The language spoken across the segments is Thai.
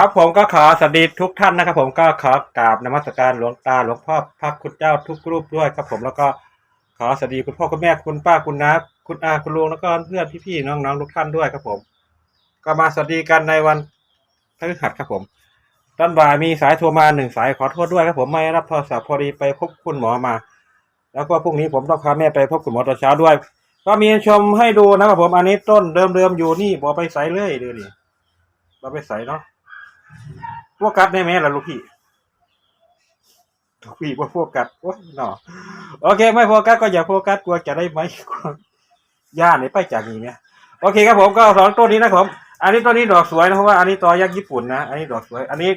ครับผมก็ขอสวัสดีทุกท่านนะครับ ผมก็ขอกราบนมัสการหลวงตาหลวงพ่อพระคุณเจ้าทุกรูปด้วยครับ ผมแล้วก็ขอสวัสดีคุณพ่อคุณแม่คุณป้าคุณน้าคุณอาคุณลุงแล้วก็เพื่อนพี่ๆน้องๆทุกท่านด้วยครับผม ก็มาสวัสดีกันในวันพฤหัสครับผมตอนบ่ายมีสายโทรมาหนึ่งสายขอโทษด้วยครับผมไม่รับโทรศัพท์พอดีไปพบคุณหมอมา แล้วก็พรุ่งนี้ผมต้องพาแม่ไปพบคุณหมอตอนเช้าด้วย ก็มีชมให้ดูนะครับผมอันนี้ต้นเดิมๆอยู่นี่บอไปใส่เลยดูนี่บอไปใส่เนาะ โฟกัสได้ไหมล่ะลูกพี่ลูกพี่ว่าโฟกัสโอ้ยหนอโอเค ไม่โฟกัสก็อย่าโฟกัสกลัวจะได้ไหมกลัวย่าไหนไปจากนี้เนี่ยโอเคครับผมก็สองต้นนี้นะครับผมอันนี้ต้นนี้ดอกสวยนะเพราะว่าอันนี้ตอยักษ์ญี่ปุ่นนะ อันนี้ดอกสวย อันนี้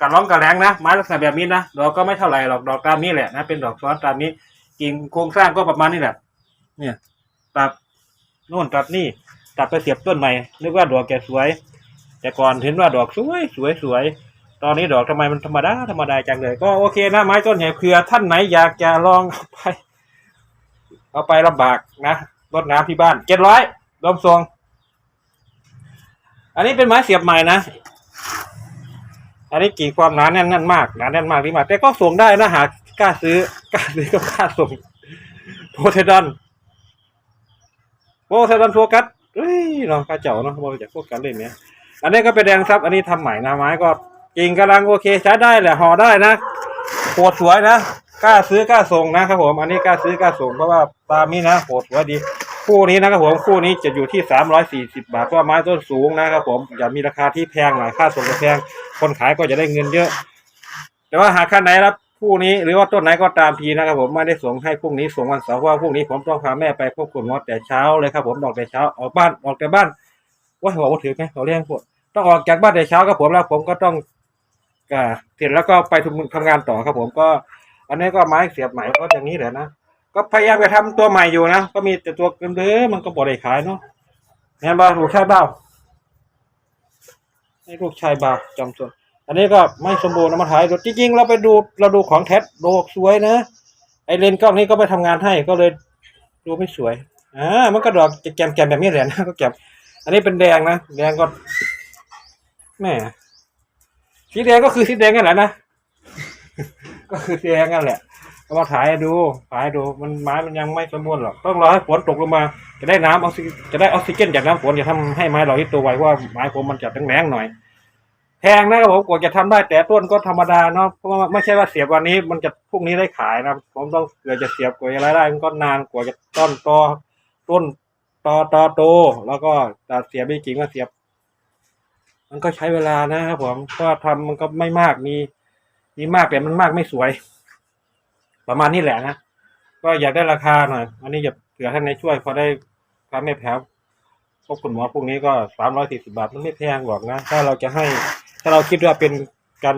กระร้องกระแรงนะไม้ลักษณะแบบนี้นะดอกก็ไม่เท่าไหร่หรอกดอกตามนี้แหละนะเป็นดอกซ้อนตามนี้กิ่งโครงสร้างก็ประมาณนี้แหละ เนี่ยตัดโน่นตัดนี่ตัดไปเสียบต้นใหม่นึกว่าดอกแก่สวย แต่ก่อนเห็นว่าดอกสวยสวยสวยตอนนี้ดอกทำไมมันธรรมดาธรรมดาจังเลย ก็โอเคนะไม้ต้นแห่เผื่อท่านไหนอยากจะลองเอาไป เอาไปลำบากนะรดน้ำที่บ้านเจ็ดร้อยรวมทรง อันนี้เป็นไม้เสียบใหม่นะ อันนี้กี่ความหนาแน่นแน่นมากหนาแน่นมากที่มากแต่ก็ส่งได้นะหากล้าซื้อกล้าซื้อก็กล้าส่งโพเทดอนโพเทดอนโฟกัสเฮ้ยเนาะกระเจ้าเนาะบอจากพวกกันเล่นเนี้ย อันนี้ก็เป็นแดงซับ อันนี้ทำใหม่นะไม้ก็จริงกำลังโอเคใช้ได้แหละห่อได้นะโหดสวยนะกล้าซื้อกล้าส่งนะครับผมอันนี้กล้าซื้อกล้าส่งเพราะว่าตามนี้นะโหดสวยดี คู่นี้นะครับผมคู่นี้จะอยู่ที่สามร้อยสี่สิบาทเพราะว่าไม้ต้นสูงนะครับผมอย่ามีราคาที่แพงหน่อยค่าส่งก็แพงคนขายก็จะได้เงินเยอะ แต่ว่าหากท่าไหนรับคู่นี้หรือว่าต้นไหนก็ตามทีนะครับผมไม่ได้ส่งให้พรุ่งนี้ส่งวันเสาร์เพราะว่าพรุ่งนี้ผมต้องพาแม่ไปพบคุณหมอแต่เช้าเลยครับผมออกแต่เช้าออกบ้านออกแต่บ้าน ว่าบอกว่าถือไหมเขาเรียกพวกต้องออกจากบ้านแต่เช้าครับผมแล้วผมก็ต้องอ่าเสร็จแล้วก็ไปทำงานต่อครับผมก็ อันนี้ก็ไม้เสียบใหม่ก็อย่างนี้แหละนะก็พยายามจะทำตัวใหม่อยู่นะก็มีแต่ตัวเดิมมันก็บ่ได้ขายเนาะแม่บ้าลูกชายบ้าให้ลูกชายบ้าจำส่วนอันนี้ก็ไม่สมบูรณ์นะมาถ่ายดูจริงๆเราไปดูเราดูของแท็ดดูสวยนะไอเลนกล้องนี้ก็ไปทำงานให้ก็เลยดูไม่สวยอ่ามันก็ดอกแกมแกมแบบนี้แหละนะก็แกม อันนี้เป็นแดงนะ แดงก็แม่สีแดงก็คือสีแดงนั่นแหละนะ ก็คือแดงนั่นแหละมาถ่ายดูถ่ายดู มันไม้มันยังไม่สมบูรณ์หรอก ต้องรอให้ฝนตกลงมา จะได้น้ำออกซิจะได้ออกซิเจนจากน้ำฝนจะทำให้ไม้เราที่ตัวไวว่าไม้ผมมันจะแรงๆหน่อย แพงนะครับผมกว่าจะทำได้แต่ต้นก็ธรรมดาเนาะ เพราะว่าไม่ใช่ว่าเสียบวันนี้ มันจะพรุ่งนี้ได้ขายนะ ผมต้องเกิดจะเสียบกว่าจะรายได้มันก็นานกว่าจะต้นตอต้น ตอตอโต แล้วก็แต่เสียบไม่จริงว่าเสียบ มันก็ใช้เวลานะครับผมก็ทำมันก็ไม่มากมีมีมากแต่มันมากไม่สวย ประมาณนี้แหละนะก็อยากได้ราคาหน่อย อันนี้จะเผื่อท่านในช่วยพอได้ค่าไม่แพงพบคุณหมอพวกนี้ก็สามร้อยสี่สิบาทมันไม่แพงหรอกนะ ถ้าเราจะให้ ถ้าเราคิดว่าเป็นการ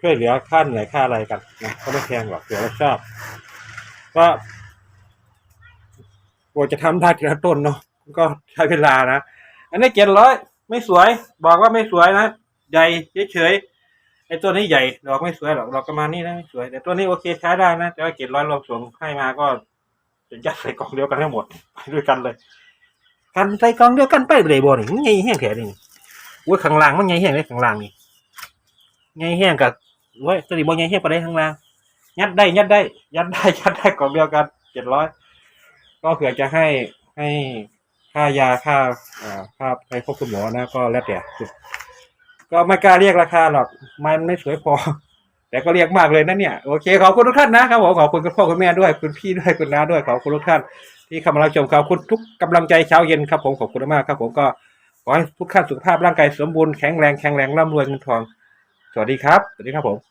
ช่วยเหลือค่าเหนื่อยค่าอะไรกันนะก็ไม่แพงหรอกเผื่อเราชอบก็กว่าจะทำได้ทีละต้นเนาะ ก็ใช้เวลานะ อันนี้เจ็ดร้อยไม่สวย บอกว่าไม่สวยนะ ใหญ่เฉยๆไอ้ตัวนี้ใหญ่ดอกไม่สวยหรอกดอกประมาณนี้นะไม่สวย แต่ตัวนี้โอเคใช้ได้นะ แต่ว่าเจ็ดร้อยรวมส่งให้มาก็จะยัดใส่กล่องเดียวกันให้หมดไปด้วยกันเลย กันใส่กล่องเดียวกันไปเลยบ่นี่มันใหญ่แห้งแท้นี่อุ้ยข้างล่างมันใหญ่แห้งเลยข้างล่างนี่ใหญ่แห้งกับว้ยตัวนี้บ่ใหญ่แห้งปานใดข้างล่าง ยัดได้ยัดได้ ยัดได้ยัดได้กล่องเดียวกันเจ็ดร้อยก็เผื่อจะให้ให้ ค่ายาค่าอ่าค่าไปพบคุณหมอนะก็แล้วแต่ก็ไม่กล้าเรียกราคาหรอกมันไม่สวยพอ แต่ก็เรียกมากเลยนะเนี่ยโอเคขอบคุณทุกท่านนะครับผมขอบคุณคุณพ่อคุณแม่ด้วยคุณพี่ด้วยคุณน้าด้วยขอบคุณทุกท่าน ที่เข้ามารับชมขอบคุณทุกกำลังใจเช้าเย็นครับผมขอบคุณมากครับ ผมก็ขอให้ทุกท่านสุขภาพร่างกายสมบูรณ์แข็งแรงแข็งแรงร่ำรวยเงินทอง สวัสดีครับสวัสดีครับผม